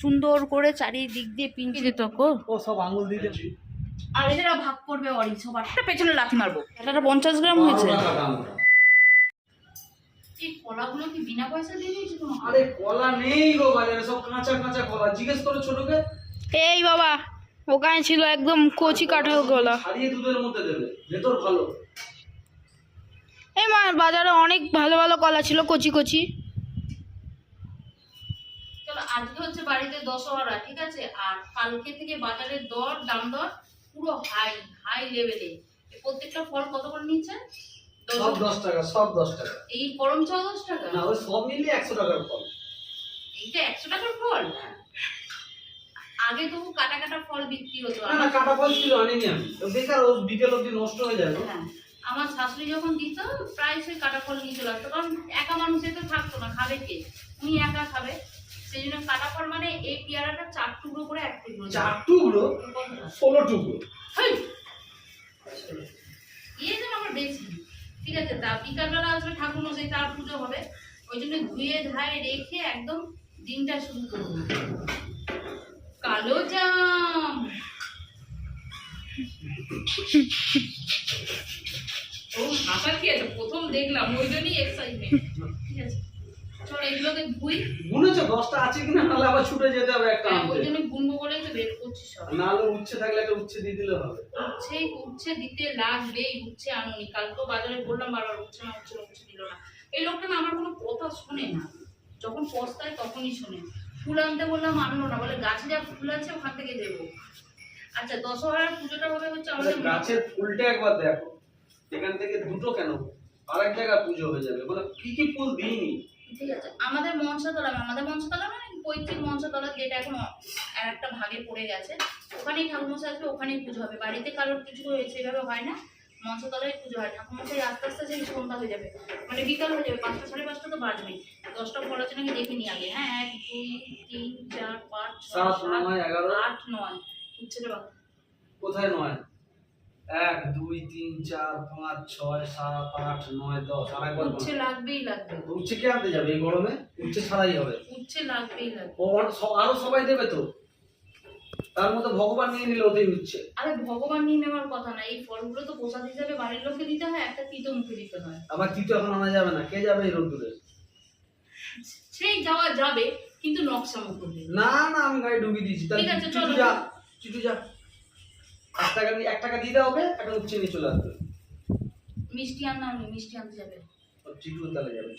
সুন্দর করে চারিদিক দিয়ে পিঞ্চি দিত ও সব আঙুল দিতে আর এছাড়া ভাগ করবে অরি সবার একটা পেছনে লাথি মারবো। এটা পঞ্চাশ গ্রাম হয়েছে। এই কলাগুলো কি বিনা পয়সা দিয়ে দিয়েছে আরে কলা নেই গো বাজারে সব কাঁচা কাঁচা কলা। জিজ্ঞেস করো ছোটকে। এই বাবা ওখানে ছিল একদম কচি কাঁঠাল গলা ছাড়িয়ে দুধের মধ্যে দেবে। ভেতর ভালো। এই মা বাজারে অনেক ভালো ভালো কলা ছিল কচি কচি। আজকে হচ্ছে বাড়িতে দশহরা ঠিক আছে? আর কালকে থেকে বাজারের দর দাম দর পুরো হাই হাই লেভেলে প্রত্যেকটা ফল কত করে নিচ্ছে? সব দশ টাকা সব দশ টাকা। এই দশ টাকা? না ওই সব মিলিয়ে একশো টাকার ফল। এইটা একশো টাকার ফল? আগে তবু কাটা কাটা ফল বিক্রি হতো। না না কাটা ফল ছিল আনিনি আমি। বেকার ও বিকেল অব্দি নষ্ট হয়ে যাবে হ্যাঁ। আমার শাশুড়ি যখন দিত প্রায় সে কাটা ফল নিয়ে চলে আসতো। কারণ একা মানুষের তো থাকতো না খাবে কে? উনি একা খাবে। সেই জন্য কাটা ফল মানে এই পেয়ারাটা চার টুকরো করে এক টুকরো চার টুকরো? ষোলো টুকরো! ইয়ে যেন আমার বেশি। ঠিক আছে তা বিকালবেলা আসলে ঠাকুর মশাই তার পুজো হবে। ওই জন্য ধুয়ে ধায়ে রেখে একদম দিনটা শুরু করব। কালো জাম! ও কি আছে? প্রথম দেখলাম ওই জন্যই এক্সাইটমেন্ট ঠিক আছে। চল এগুলোকে ধুই। গুনেছো দশটা আছে কিনা? নাহলে আবার ছুটে যেতে হবে একটা হ্যাঁ, ওই জন্য গুনবো বলেই তো বের করছি সব। নাহলে উচ্ছে থাকলে একটা উচ্ছে দিয়ে দিলে হবে। উচ্ছে উচ্ছে দিতে লাগবেই উচ্ছে আনুনি। কালকেও বাজারে বললাম বারবার উচ্ছে না উচ্ছে উচ্ছে দিল না। এই লোকটা না আমার কোনো কথা শোনে না। যখন পস্তায় তখনই শোনে। ফুল আনতে বললাম আনলো না। বলে গাছে যা ফুল আছে ওখান থেকে দেবো। আচ্ছা দশহরার পুজোটা হবে হচ্ছে আচ্ছা, আমাদের গাছের ফুলটা একবার দেখো। এখান থেকে দুটো কেন? আরেক জায়গায় পুজো হয়ে যাবে। মানে কি কি ফুল দিইনি? ঠিক আছে। আমাদের মনসাতলা আমাদের মনসাতলা মানে পৈতৃক মনসাতলা যেটা এখন আর একটা ভাগে পড়ে গেছে। ওখানেই ঠাকুরমশাই আসবে ওখানেই পুজো হবে। বাড়িতে কারোর কিছু হয়েছে এভাবে হয় না। মঞ্চতলায় পুজো হয়। ঠাকুরমশাই আস্তে আস্তে সেই সন্ধ্যা হয়ে যাবে। মানে বিকাল হয়ে যাবে। পাঁচটা সাড়ে পাঁচটা তো বাজবেই। দশটা আছে নাকি দেখে নিই আগে। হ্যাঁ এক দুই তিন চার পাঁচ ছয় সাত নয় এগারো। আট নয়। উচ্ছে রে কোথায় নয়? এক দুই তিন চার পাঁচ ছয় সাত আট নয় দশ। আর একবার উচ্ছে লাগবেই লাগবে। উচ্ছে কে আনতে যাবে এই গরমে? উচ্ছে ছাড়াই হবে। উচ্ছে লাগবেই লাগবে। ও আরও সবাই দেবে তো? তার মধ্যে ভগবান নিয়ে নিলে ওতেই উচ্ছে। আরে ভগবান নিয়ে নেওয়ার কথা না। এই ফলগুলো তো প্রসাদ হিসাবে বাড়ির লোককে দিতে হয় একটা তিতো মুখে দিতে হয়। আবার তিতো এখন আনা যাবে না। কে যাবে এই রোদ্দুরে সেই যাওয়া যাবে কিন্তু নকশামো করবে। না না আমি গাড়ি ঢুকিয়ে দিয়েছি। ঠিক আছে, চলো। যা চিটু যা। এক টাকা এক টাকা দিয়ে দেওয়া হবে একটা চলে আসবে। মিষ্টি আনলাম আমি মিষ্টি আনতে যাবে। চিটু তাহলে যাবে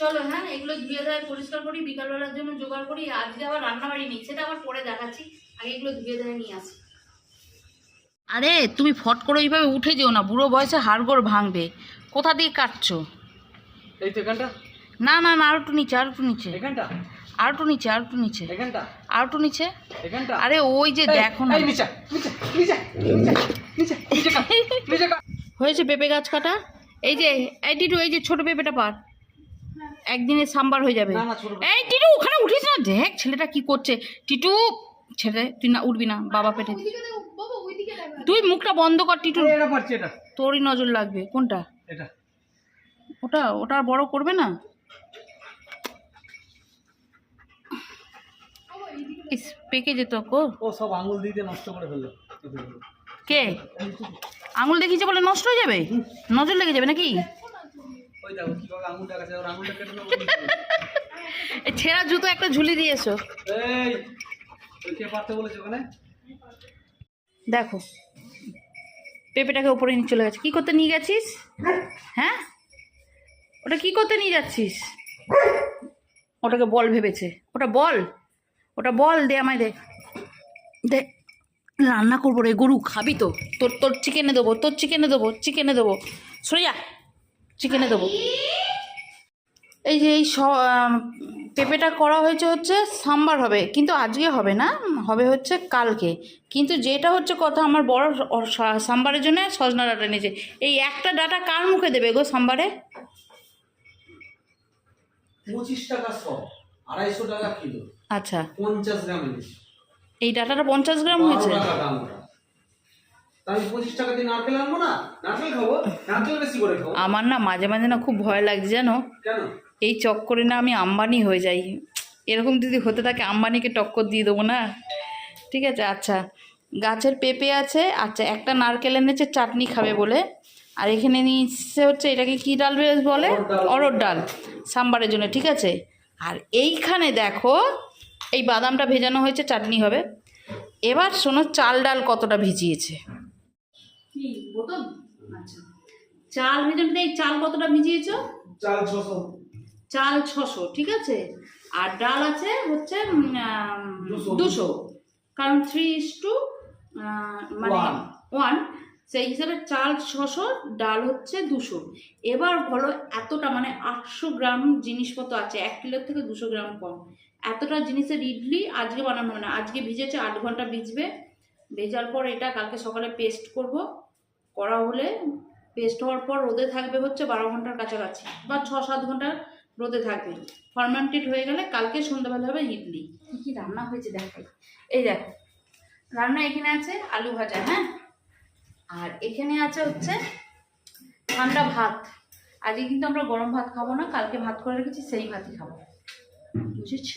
চলো হ্যাঁ এগুলো ধুয়ে দেয় পরিষ্কার করি বিকালবেলার জন্য জোগাড় করি আজকে আবার রান্নাবাড়ি নেই সেটা আবার পরে দেখাচ্ছি। আগে এগুলো ধুয়ে দেয় নিয়ে আসি। আরে তুমি ফট করে ওইভাবে উঠে যেও না বুড়ো বয়সে হাড়গোড় ভাঙবে। কোথা দিয়ে কাটছো? এই তো এখানটা। না না না আর একটু নিচে আর একটু নিচে। এখানটা? আর একটু নিচে আর একটু নিচে। আর একটু নিচে। আরে ওই যে দেখো না। হয়েছে পেঁপে গাছ কাটা? এই যে এই টিটু এই যে ছোট পেঁপেটা পার। একদিনে সাম্বার হয়ে যাবে। এই টিটু ওখানে উঠিস না। দেখ ছেলেটা কি করছে। টিটু ছেলে তুই না উঠবি না বাবা পেটে। তুই মুখটা বন্ধ কর টিটু। তোরই নজর লাগবে। কোনটা? ওটা ওটা আর বড় করবে না? ইস পেকে যেত কো। ও সব আঙুল দিয়ে নষ্ট করে ফেলল। কে? আঙুল দেখিয়েছে বলে নষ্ট হয়ে যাবে? নজর লেগে যাবে নাকি? ছেঁড়া জুতো একটা ঝুলি দিয়ে এসো। এই ওই কে পারতে বলেছে ওখানে? দেখো পেঁপেটাকে উপরে নিয়ে চলে গেছে। কি করতে নিয়ে গেছিস? হ্যাঁ? ওটা কি করতে নিয়ে যাচ্ছিস? ওটাকে বল ভেবেছে। ওটা বল। ওটা বল, দে আমায় দে। দে, রান্না করব রে, গরু, খাবি তো। তোর তোর চিকেনে দেবো, তোর চিকেনে দেবো চিকেনে দেবো। সরে যা চিকেনে দেবো। এই যে, এই পেঁপেটা করা হয়েছে হচ্ছে সাম্বার হবে, কিন্তু আজকে হবে না, হবে হচ্ছে কালকে। কিন্তু যেটা হচ্ছে কথা, আমার বড় সাম্বারের জন্য সজনা ডাটা নিয়েছে এই একটা ডাটা কার মুখে দেবে গো সাম্বারে? পঁচিশ টাকা শ, আড়াইশো টাকা কিলো। আচ্ছা। পঞ্চাশ গ্রাম এনেছি এই ডাটাটা পঞ্চাশ গ্রাম হয়েছে? দাম আমি পঁচিশ টাকা দিয়ে নারকেল আনব না? নারকেল খাব? নারকেল বেশি করে খাব। আমার না মাঝে মাঝে না খুব ভয় লাগছে জানো? কেন? এই চক্করে না আমি আম্বানি হয়ে যাই। এরকম যদি হতে থাকে আম্বানিকে টক্কর দিয়ে দেবো না? ঠিক আছে আচ্ছা। গাছের পেঁপে আছে আচ্ছা একটা নারকেল এনেছে চাটনি খাবে বলে। আর এখানে নিচ্ছে হচ্ছে এটাকে কী ডাল বেশ বলে? অরহর ডাল। ডাল। সাম্বারের জন্য ঠিক আছে? আর এইখানে দেখো এই বাদামটা ভেজানো হয়েছে চাটনি হবে। এবার শোনো চাল ডাল কতটা ভিজিয়েছে। আচ্ছা। চাল ভেজানোতে এই চাল কতটা ভিজিয়েছো? চাল ছশো। চাল ছশো ঠিক আছে? আর ডাল আছে হচ্ছে দুশো। দুশো। কারণ থ্রি ইস টু মানে ওয়ান সেই হিসাবে চাল ছশো ডাল হচ্ছে দুশো। এবার বলো এতটা মানে আটশো গ্রাম জিনিসপত্র আছে এক কিলোর থেকে দুশো গ্রাম কম। এতটা জিনিসের ইডলি আজকে বানানো হবে না। আজকে ভিজেছে, আট ঘণ্টা ভিজবে। ভেজার পর এটা কালকে সকালে পেস্ট করব। করা হলে পেস্ট হওয়ার পর রোদে থাকবে হচ্ছে বারো ঘণ্টার কাছাকাছি বা ছ সাত ঘণ্টা রোদে থাকবে। ফার্মেন্টেড হয়ে গেলে কালকে সন্ধ্যাবেলা হবে ইডলি। কী কী রান্না হয়েছে দেখাই এই দেখো, রান্না এখানে আছে আলু ভাজা হ্যাঁ? আর এখানে আছে হচ্ছে ঠান্ডা ভাত। আজকে কিন্তু আমরা গরম ভাত খাব না, কালকে ভাত করে রেখেছি, সেই ভাতই খাব। বুঝেছ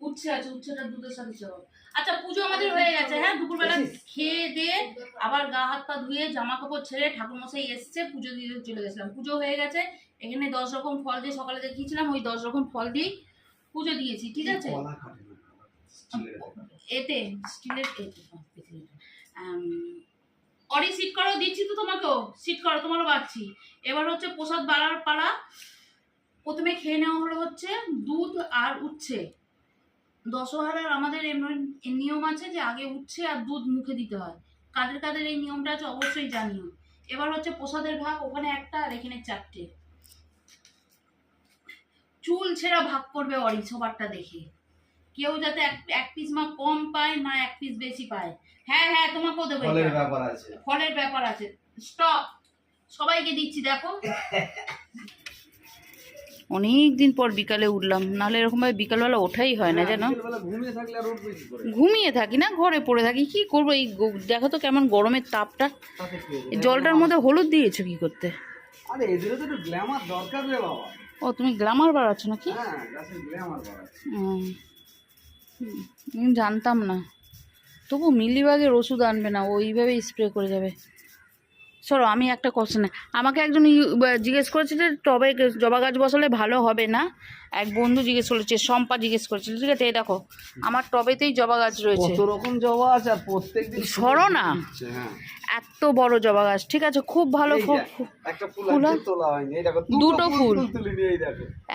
উচ্ছে আছে উচ্ছেটা দুধের সাথে চলো আচ্ছা পুজো আমাদের হয়ে গেছে হ্যাঁ? দুপুরবেলা খেয়ে দিয়ে আবার গা হাত পা ধুয়ে জামা কাপড় ছেড়ে ঠাকুরমশাই এসছে পুজো দিয়ে চলে গেছিলাম। পুজো হয়ে গেছে এখানে দশ রকম ফল দিয়ে সকালে দেখিয়েছিলাম ওই দশ রকম ফল দিয়েই পুজো দিয়েছি ঠিক আছে। এতে স্টিলের অরি সিট করো দিচ্ছি তো তোমাকেও? সিট করো তোমারও বাড়ছি। এবার হচ্ছে প্রসাদ বাড়ার পালা প্রথমে খেয়ে নেওয়া হলো হচ্ছে দুধ আর উচ্ছে। দশহারার আমাদের এমন নিয়ম আছে যে আগে উচ্ছে আর দুধ মুখে দিতে হয়। কাদের কাদের এই নিয়মটা আছে অবশ্যই জানিও। এবার হচ্ছে প্রসাদের ভাগ ওখানে একটা আর এখানে চারটে। চুল ছেঁড়া ভাগ করবে অরি সবারটা দেখে। কেউ যাতে এক এক পিস মা কম পায় না এক পিস বেশি পায়। হ্যাঁ হ্যাঁ তোমাকেও দেবো ফলের ব্যাপার আছে। ফলের ব্যাপার আছে। স্টপ সবাইকে দিচ্ছি দেখো। অনেক দিন পর বিকালে উঠলাম। নাহলে এরকম ভাবে বিকালবেলা ওঠাই হয় না জানো? বিকেলবেলা ঘুমিয়ে থাকি না ঘরে পড়ে থাকি। কি করব? এই দেখো তো কেমন গরমের তাপটা। জলটার মধ্যে হলুদ দিয়েছ কি করতে? গ্ল্যামার ও তুমি গ্লামার বাড়াচ্ছ নাকি? হ্যাঁ জানতাম না। তবু মিলিবাগের ওষুধ আনবে না ওইভাবে স্প্রে করে যাবে। সরো আমি একটা কোশ্চেন আমাকে একজন জিজ্ঞেস করেছিল যে টবে জবা গাছ বসালে ভালো হবে না? এক বন্ধু জিজ্ঞেস করেছে শম্পা জিজ্ঞেস করেছিল ঠিক আছে এই দেখো আমার টবেতেই জবা গাছ রয়েছে। কত রকম জবা আছে আর প্রত্যেকদিন সরো না। হ্যাঁ। এত বড় জবা গাছ ঠিক আছে খুব ভালো ফুল। একটা ফুল তোলা হয়নি এই দেখো দুটো ফুল।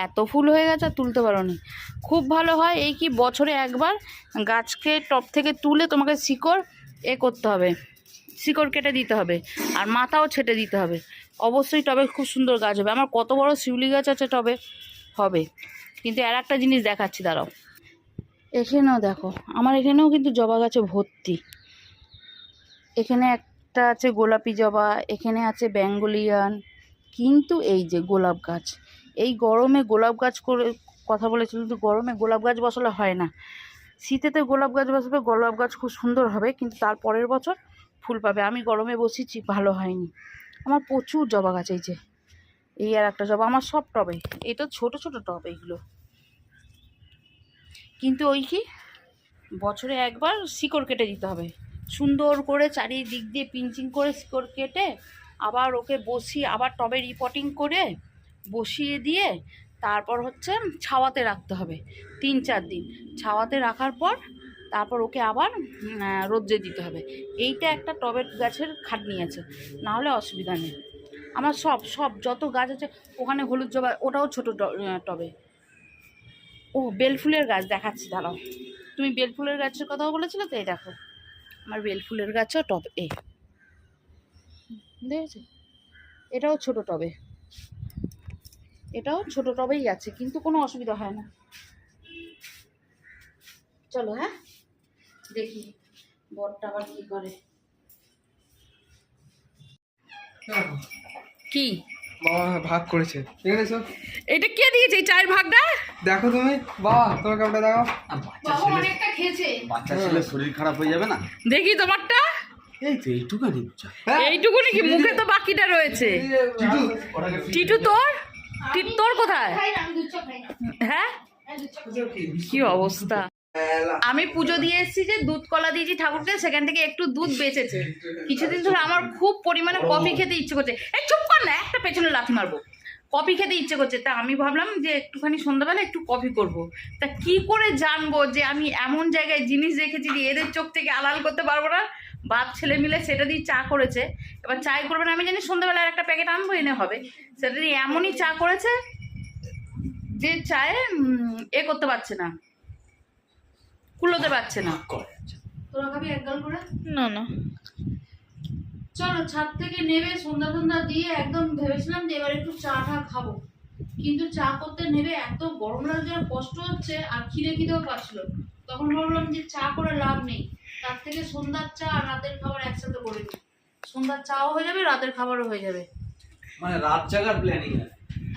এত ফুল হয়ে গেছে আর তুলতে পারো পারোনি। খুব ভালো হয় এই কি বছরে একবার গাছকে টপ থেকে তুলে তোমাকে শিকড় এ করতে হবে। শিকড় কেটে দিতে হবে আর মাথাও ছেটে দিতে হবে। অবশ্যই টবে খুব সুন্দর গাছ হবে। আমার কত বড় শিউলি গাছ আছে টবে, হবে। কিন্তু আর একটা জিনিস দেখাচ্ছি, দাঁড়াও। এখানেও দেখো, আমার এখানেও কিন্তু জবা গাছে ভর্তি। এখানে একটা আছে গোলাপি জবা, এখানে আছে বেঙ্গলিয়ান। কিন্তু এই যে গোলাপ গাছ, এই গরমে গোলাপ গাছ করে কথা বলেছিল কিন্তু গরমে গোলাপ গাছ বসালে হয় না। শীতেতে গোলাপ গাছ বসাবে গোলাপ গাছ খুব সুন্দর হবে, কিন্তু তার পরের বছর ফুল পাবে। আমি গরমে বসিয়েছি ভালো হয়নি। আমার প্রচুর জবা গাছ এই যে, এই আর একটা জবা, আমার সব টবে এটা ছোট ছোট টব এইগুলো। কিন্তু ওই কি, বছরে একবার শিকড় কেটে দিতে হবে। সুন্দর করে চারিদিক দিয়ে পিঞ্চিং করে শিকড় কেটে আবার ওকে বসিয়ে, আবার টবে রিপোর্টিং করে বসিয়ে দিয়ে তারপর হচ্ছে ছাওয়াতে রাখতে হবে। তিন চার দিন। ছাওয়াতে রাখার পর তারপর ওকে আবার রোদ্রে দিতে হবে। এইটা একটা টবের গাছের খাটনি আছে না হলে অসুবিধা নেই। আমার সব সব যত গাছ আছে, ওখানে হলুদ জবা, ওটাও ছোটো টবে। ও, বেলফুলের গাছ দেখাচ্ছি, দাঁড়াও। তুমি বেলফুলের গাছের কথাও বলেছিলে তো, এই দেখো। আমার বেলফুলের গাছও টব, এ। দেখেছ এটাও ছোট টবে। এটাও ছোট টবেই আছে, কিন্তু কোনো অসুবিধা হয় না। চলো হ্যাঁ? দেখি বরটা আবার কি করে? কি? বাবা ভাগ করেছে। এটা কে দিয়েছে এই চায়ের ভাগটা? দেখো তুমি। বাবা তোমার কাপটা দেখো বাবা অনেকটা খেয়েছে। বাচ্চা ছেলে শরীর খারাপ হয়ে যাবে না? দেখি তোমারটা। এই তো এইটুকানি হ্যাঁ। এইটুকুনি কি? মুখে তো বাকিটা রয়েছে। টিটু। তোর? তোর কোথায়? হ্যাঁ। কি অবস্থা? আমি পুজো দিয়ে এসেছি যে দুধ কলা দিয়েছি ঠাকুরকে, সেখান থেকে একটু দুধ বেঁচেছে। কিছুদিন ধরে আমার খুব পরিমাণে কফি খেতে ইচ্ছে করছে। এই চুপ কর না, একটা পেছনে লাথি মারবো। কফি খেতে ইচ্ছে করছে। তা আমি ভাবলাম যে একটুখানি সন্ধ্যাবেলা একটু কফি করব। তা কি করে জানব যে আমি এমন জায়গায় জিনিস রেখেছি যে এদের চোখ থেকে আলাল করতে পারব না? বাপ, ছেলে মিলে সেটা দিয়ে চা করেছে। এবার চাই করবে না, আমি জানি সন্ধ্যাবেলা একটা প্যাকেট আনব, এনে হবে। সেটা দিয়ে এমনই চা করেছে যে চায়ে এ করতে পারছে না। কুলোতে পারছে না। তোরা খাবি এক গাল করে? না না। চলো ছাদ থেকে নেবে সন্ধ্যা সন্ধ্যা দিয়ে একদম ভেবেছিলাম যে এবার একটু চা টা খাব। কিন্তু চা করতে নেবে এত গরম লাগছে আর কষ্ট হচ্ছে আর খিদে খিদেও পাচ্ছিল। তখন ভাবলাম যে চা করে লাভ নেই। তার থেকে সন্ধ্যার চা আর রাতের খাবার একসাথে করে দিই সন্ধ্যার চাও হয়ে যাবে রাতের খাবারও হয়ে যাবে। মানে রাত জাগার প্ল্যানিং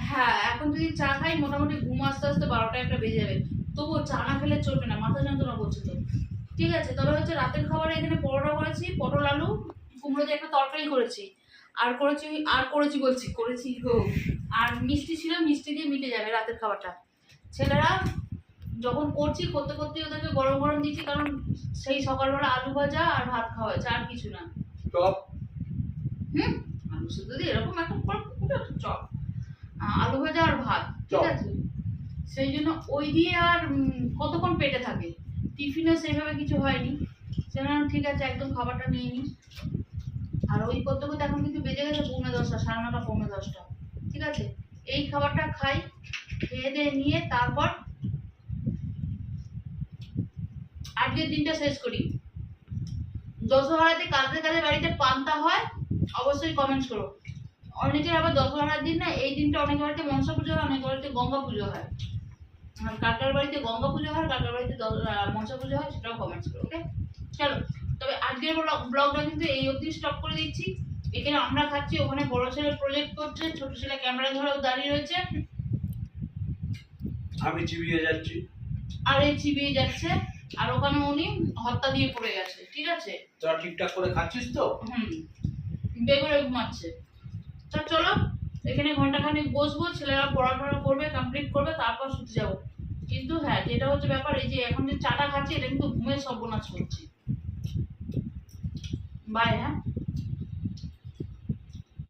হ্যাঁ এখন যদি চা খাই মোটামুটি ঘুম আসতে আসতে বারোটা একটা বেজে যাবে। তবুও চা না খেলে চলবে না মাথা যন্ত্রণা করছে তো ঠিক আছে তবে হচ্ছে রাতের খাবারে এখানে পরোটা করেছি পটল আলু কুমড়ো দিয়ে একটা তরকারি করেছি। আর করেছি আর করেছি বলছি করেছি গো। আর মিষ্টি ছিল মিষ্টি দিয়ে মিটে যাবে রাতের খাবারটা। ছেলেরা যখন করছি করতে করতে ওদেরকে গরম গরম দিচ্ছি কারণ সেই সকালবেলা আলু ভাজা আর ভাত খাওয়া হয়েছে আর কিছু না। টপ হুম আলু সেদ্ধ দিয়ে এরকম একটা চপ। আলু ভাজা আর ভাত ঠিক আছে। সেই জন্য ওই দিয়ে আর কতক্ষণ পেটে থাকে? টিফিনও সেইভাবে কিছু হয়নি। সেজন্য ঠিক আছে, একদম খাবারটা নিয়ে নিই। আর ওই করতে করতে এখন কিন্তু বেজে গেছে পৌনে দশটা, সাড়ে নটা, পৌনে দশটা। ঠিক আছে? এই খাবারটা খাই, খেয়ে দিয়ে নিয়ে তারপর আজকের দিনটা শেষ করি। দশহরাতে কালকে কাদের বাড়িতে পান্তা হয়, অবশ্যই কমেন্টস করো। অনেকের আবার দশহরার দিন না, এই দিনটা অনেকের বাড়িতে মনসা পুজো হয় অনেকের বাড়িতে গঙ্গা পুজো হয়। আর কাকার বাড়িতে গঙ্গা পুজো হয় কাকার বাড়িতে দ- আহ, মনসা পুজো হয় সেটাও কমেন্টস করো ওকে চলো তবে আজকের ব্লগটা কিন্তু এই অবধি স্টপ করে দিচ্ছি। এখানে আমরা খাচ্ছি ওখানে বড় ছেলে প্রজেক্ট করছে ছোট ছেলে ক্যামেরা ধরেও দাঁড়িয়ে রয়েছে। আমি চিবিয়ে যাচ্ছি। আর এই চিবিয়ে যাচ্ছে আর ওখানে উনি হত্যা দিয়ে পড়ে গেছে ঠিক আছে? তোরা ঠিকঠাক করে খাচ্ছিস তো? হুম বেগুনে ঘুমাচ্ছে। তা চলো এখানে ঘন্টাখানেক বসবো, ছেলেরা পড়াশোনা করবে কমপ্লিট করবে, তারপর শুতে যাব। কিন্তু হ্যাঁ যেটা হচ্ছে ব্যাপার, এই যে এখন যে চাটা খাচ্ছি, এটা কিন্তু ঘুমের সর্বনাশ হচ্ছে। বাই হ্যাঁ?